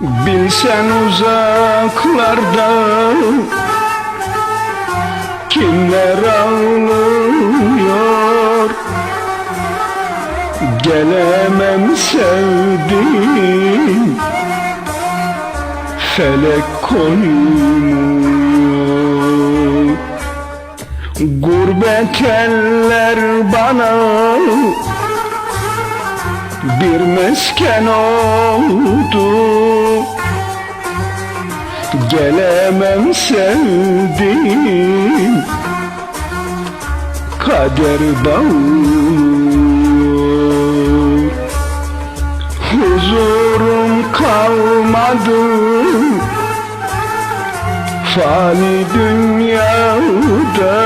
Bilsen uzaklarda Kimler ağlıyor? Gelemem sevdiğim Felek koymuyor. Gurbet eller bana bir mesken oldu. Gelemem sevdiğim Kader bağlıyor. Huzurum kalmadı. Fani dünyada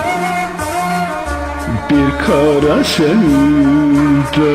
bir kara sevda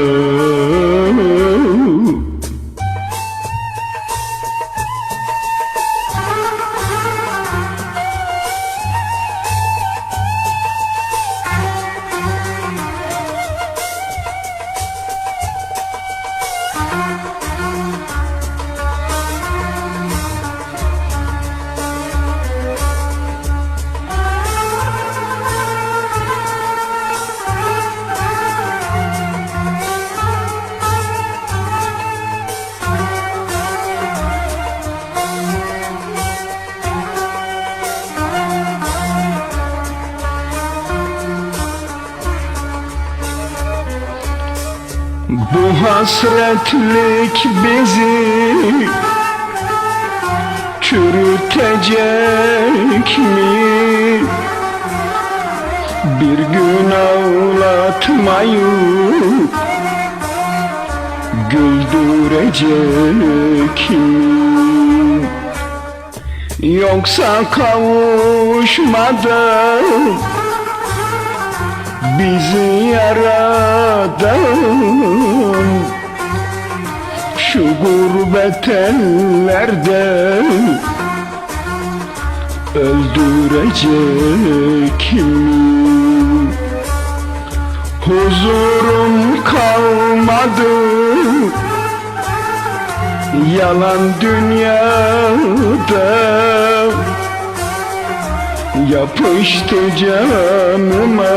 Bu hasretlik bizi çürütecek mi? Bir gün ağlatmayıp güldürecek mi? Yoksa kavuşmadan bizi yaradan Şu gurbet ellerde öldürecek mi? Huzurum kalmadı Yalan dünyada Yapıştı canıma